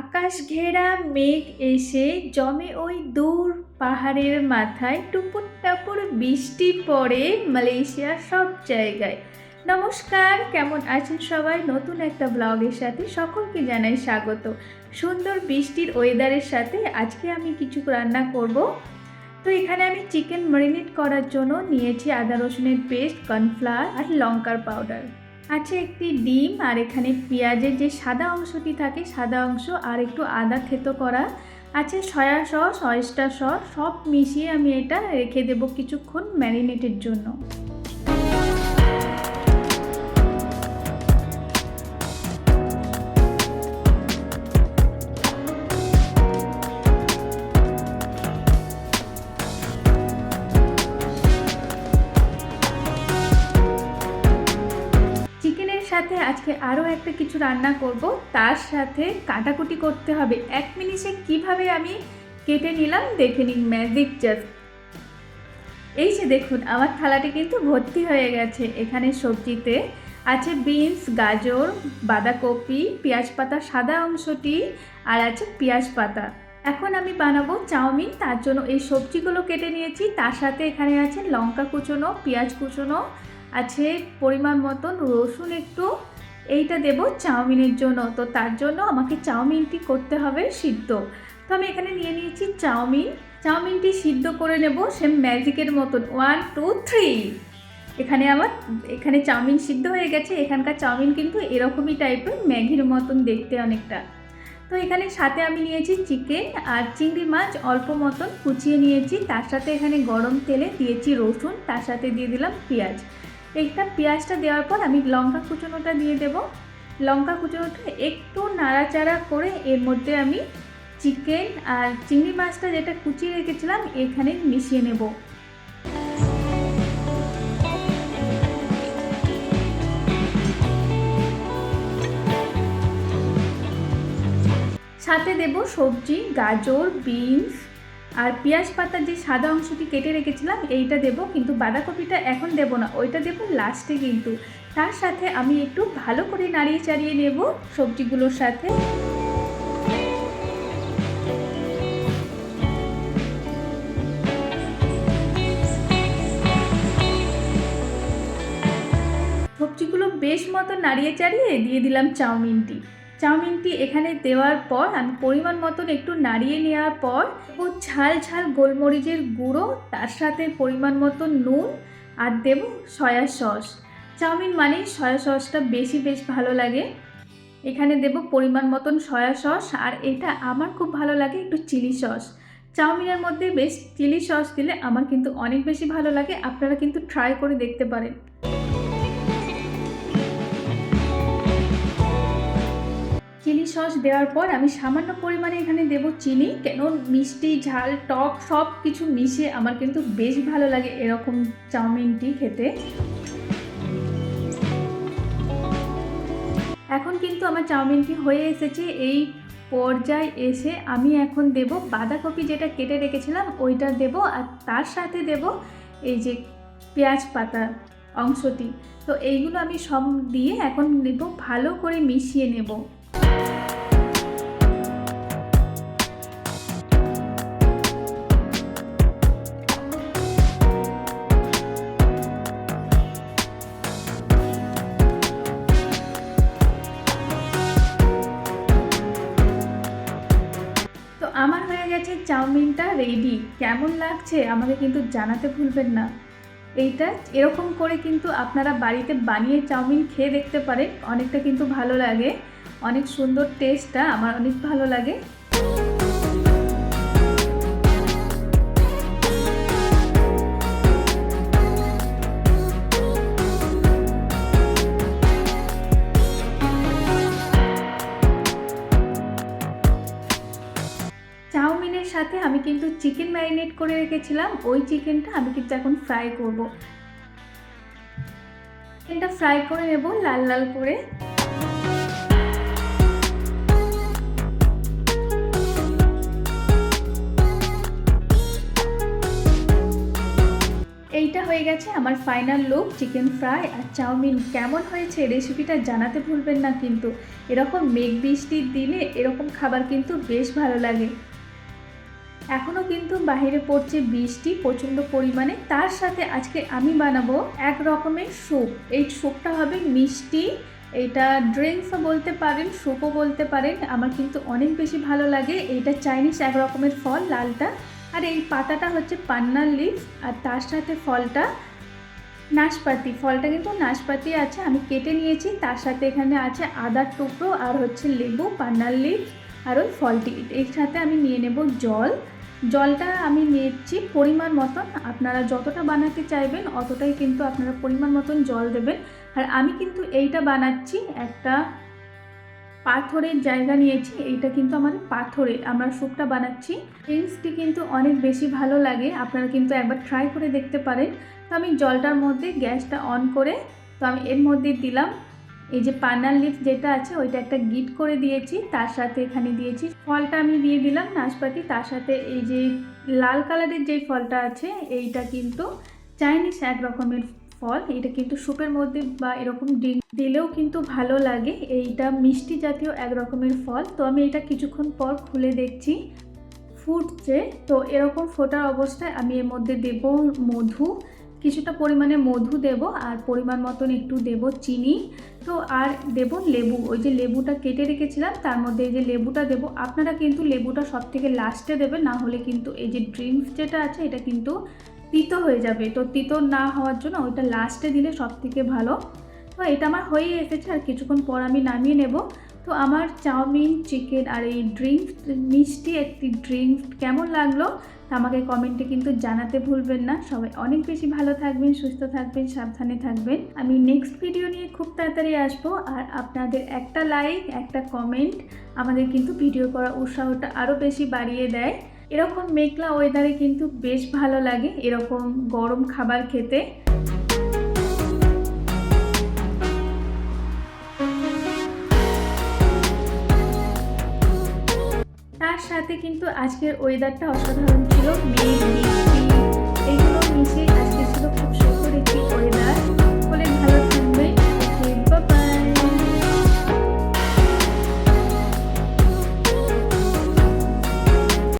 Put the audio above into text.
আকাশ ঘেরা মেঘ এসে জমে ওই দূর পাহাড়ের মাথায় টুপুর টাপুর বৃষ্টি পড়ে মালয়েশিয়ার সব জায়গায়। নমস্কার, কেমন আছেন সবাই? নতুন একটা ব্লগের সাথে সকলকে জানাই স্বাগত। সুন্দর বৃষ্টির ওয়েদারের সাথে আজকে আমি কিছু রান্না করব। তো এখানে আমি চিকেন ম্যারিনেট করার জন্য নিয়েছি আদা রসুনের পেস্ট, কর্নফ্লাওয়ার আর লঙ্কার পাউডার। আছে একটি ডিম আর এখানে পেঁয়াজের যে সাদা অংশটি থাকে, সাদা অংশ আর একটু আদা থেতো করা আছে, সয়া সস অয়েস্টার সস, সব মিশিয়ে আমি এটা রেখে দেবো কিছুক্ষণ ম্যারিনেটের জন্য। আজকে আরও একটা কিছু রান্না করব। তার সাথে কাটাকুটি করতে হবে। এক মিনিটে কীভাবে আমি কেটে নিলাম দেখে নিন ম্যাজিক জাস্ট এই যে দেখুন, আমার থালাটি কিন্তু ভর্তি হয়ে গেছে। এখানে সবজিতে আছে বিনস গাজর, বাঁধাকপি, পেঁয়াজ পাতা, সাদা অংশটি, আর আছে পেঁয়াজ পাতা। এখন আমি বানাবো চাউমিন। তার জন্য এই সবজিগুলো কেটে নিয়েছি। তার সাথে এখানে আছে লঙ্কা কুচোনো, পেঁয়াজ কুচোনো, আছে পরিমাণ মতন রসুন একটু এইটা দেব চাউমিনের জন্য। তো তার জন্য আমাকে চাউমিনটি করতে হবে সিদ্ধ। তো আমি এখানে নিয়ে নিয়েছি চাউমিন। চাউমিনটি সিদ্ধ করে নেব সে ম্যাজিকের মতন। ওয়ান টু থ্রি এখানে আমার, এখানে চাউমিন সিদ্ধ হয়ে গেছে। এখানকার চাউমিন কিন্তু এরকমই টাইপের ম্যাগির মতন দেখতে অনেকটা। তো এখানে সাথে আমি নিয়েছি চিকেন আর চিংড়ি মাছ অল্প মতন কুচিয়ে নিয়েছি। তার সাথে এখানে গরম তেলে দিয়েছি রসুন। তার সাথে দিয়ে দিলাম পেঁয়াজ। এইটা পেঁয়াজটা দেওয়ার পর আমি লঙ্কা কুচোনোটা দিয়ে দেব। লঙ্কা কুচোনোটা একটু নাড়াচাড়া করে এর মধ্যে আমি চিকেন আর চিংড়ি মাছটা যেটা কুচিয়ে রেখেছিলাম, এখানে মিশিয়ে নেব। সাথে দেব সবজি, গাজর, বিনস আর পেঁয়াজ পাতার যে সাদা অংশটি কেটে রেখেছিলাম, এইটা দেব, কিন্তু বাঁধাকপিটা এখন দেব না, ওইটা দেব লাস্টে কিন্তু। তার সাথে আমি একটু ভালো করে নাড়িয়ে চাড়িয়ে নেব সবজিগুলোর সাথে। সবজিগুলো বেশ মতো নাড়িয়ে চাড়িয়ে দিয়ে দিলাম চাউমিনটি। চাউমিনটি এখানে দেওয়ার পর, আমি পরিমাণ মতন একটু নাড়িয়ে নেওয়ার পর ও ঝাল ঝাল গোলমরিচের গুঁড়ো, তার সাথে পরিমাণ মতন নুন, আর দেব সয়া সস। চাউমিন মানে সয়া সসটা বেশি বেশ ভালো লাগে। এখানে দেব পরিমাণ মতন সয়া সস, আর এটা আমার খুব ভালো লাগে একটু চিলি সস। চাউমিনের মধ্যে বেশ চিলি সস দিলে আমার কিন্তু অনেক বেশি ভালো লাগে, আপনারা কিন্তু ট্রাই করে দেখতে পারেন। চিলি সস দেওয়ার পর আমি সামান্য পরিমাণে এখানে দেব চিনি। কেন? মিষ্টি, ঝাল, টক, সব কিছু মিশিয়ে আমার কিন্তু বেশ ভালো লাগে এরকম চাউমিনটি খেতে। এখন কিন্তু আমার চাউমিনটি হয়ে এসেছে। এই পর্যায়ে এসে আমি এখন দেব বাঁধাকপি যেটা কেটে রেখেছিলাম, ওইটা দেব আর তার সাথে দেব এই যে পেঁয়াজ পাতা অংশটি। তো এইগুলো আমি সব দিয়ে এখন নেব ভালো করে মিশিয়ে নেব। আমার হয়ে গেছে চাউমিনটা রেডি কেমন লাগছে আমাকে কিন্তু জানাতে ভুলবেন না। এইটা এরকম করে কিন্তু আপনারা বাড়িতে বানিয়ে চাউমিন খেয়ে দেখতে পারেন, অনেকটা কিন্তু ভালো লাগে। অনেক সুন্দর টেস্টটা আমার অনেক ভালো লাগে। চাউমিনের সাথে আমি কিন্তু চিকেন ম্যারিনেট করে রেখেছিলাম। ওই চিকেনটা আমি কিন্তু এখন ফ্রাই করব। চিকেনটা ফ্রাই করে নেব লাল লাল করে। এইটা হয়ে গেছে আমার ফাইনাল লুক চিকেন ফ্রাই আর চাউমিন। কেমন হয়েছে রেসিপিটা জানাতে ভুলবেন না কিন্তু। এরকম মেঘ বৃষ্টির দিনে এরকম খাবার কিন্তু বেশ ভালো লাগে। এখনও কিন্তু বাইরে পড়ছে বৃষ্টি প্রচণ্ড পরিমাণে। তার সাথে আজকে আমি বানাবো এক রকমের স্যুপ। এই স্যুপটা হবে মিষ্টি, এটা ড্রিঙ্কসও বলতে পারেন, স্যুপও বলতে পারেন। আমার কিন্তু অনেক বেশি ভালো লাগে। এইটা চাইনিজ এক রকমের ফল, লালটা। আর এই পাতাটা হচ্ছে পান্নার লিফ আর তার সাথে ফলটা নাশপাতি। ফলটা কিন্তু নাশপাতি আছে, আমি কেটে নিয়েছি। তার সাথে এখানে আছে আদার টুকরো আর হচ্ছে লেবু, পান্নার লিফ আর ওই ফলটি। এর সাথে আমি নিয়ে নেব জল। জলটা আমি নিয়েছি পরিমাণ মতন। আপনারা যতটা বানাতে চাইবেন, অতটাই কিন্তু আপনারা পরিমাণ মতন জল দেবেন। আর আমি কিন্তু এইটা বানাচ্ছি একটা পাথরের জায়গা নিয়েছি, এইটা কিন্তু আমাদের পাথরের আমরা স্যুপটা বানাচ্ছি। ড্রিঙ্কসটি কিন্তু অনেক বেশি ভালো লাগে, আপনারা কিন্তু একবার ট্রাই করে দেখতে পারেন। তো আমি জলটার মধ্যে গ্যাসটা অন করে, তো আমি এর মধ্যে দিলাম। এই যে পানার লিফ যেটা আছে, ওইটা একটা গিট করে দিয়েছি, তার সাথে এখানে দিয়েছি। ফলটা আমি দিয়ে দিলাম নাশপাতি, তার সাথে এই যে লাল কালারের যে ফলটা আছে, এইটা কিন্তু চাইনিজ এক রকমের ফল, এটা কিন্তু স্যুপের মধ্যে বা এরকম দিলেও কিন্তু ভালো লাগে। এইটা মিষ্টি জাতীয় এক রকমের ফল। তো আমি এটা কিছুক্ষণ পর খুলে দেখছি ফুটছে। তো এরকম ফোটার অবস্থায় আমি এর মধ্যে দেব মধু। কিছুটা পরিমাণে মধু দেব আর পরিমাণ মতন একটু দেব চিনি। তো আর দেব লেবু। ওই যে লেবুটা কেটে রেখেছিলাম, তার মধ্যে এই যে লেবুটা দেব। আপনারা কিন্তু লেবুটা সব থেকে লাস্টে দেবেন, না হলে কিন্তু এই যে ড্রিঙ্কস যেটা আছে, এটা কিন্তু তিতো হয়ে যাবে। তো তিতো না হওয়ার জন্য ওইটা লাস্টে দিলে সব থেকে ভালো। তো এটা আমার হয়ে এসেছে আর কিছুক্ষণ পর আমি নামিয়ে নেব। তো আমার চাউমিন চিকেন আর এই ড্রিঙ্কস মিষ্টি একটি ড্রিঙ্কস কেমন লাগল আমাকে কমেন্টে কিন্তু জানাতে ভুলবেন না। সবাই অনেক বেশি ভালো থাকবেন, সুস্থ থাকবেন, সাবধানে থাকবেন। আমি নেক্সট ভিডিও নিয়ে খুব তাড়াতাড়ি আসব আর আপনাদের একটা লাইক একটা কমেন্ট আমাদের কিন্তু ভিডিও করার উৎসাহটা আরও বেশি বাড়িয়ে দেয়। এরকম মেঘলা ওয়েদারে কিন্তু বেশ ভালো লাগে, এরকম গরম খাবার খেতে। তার সাথে কিন্তু আজকের ওয়েদারটা অসাধারণ ছিল, মেঘ, বৃষ্টি এইগুলো মিশে আজকে ছিল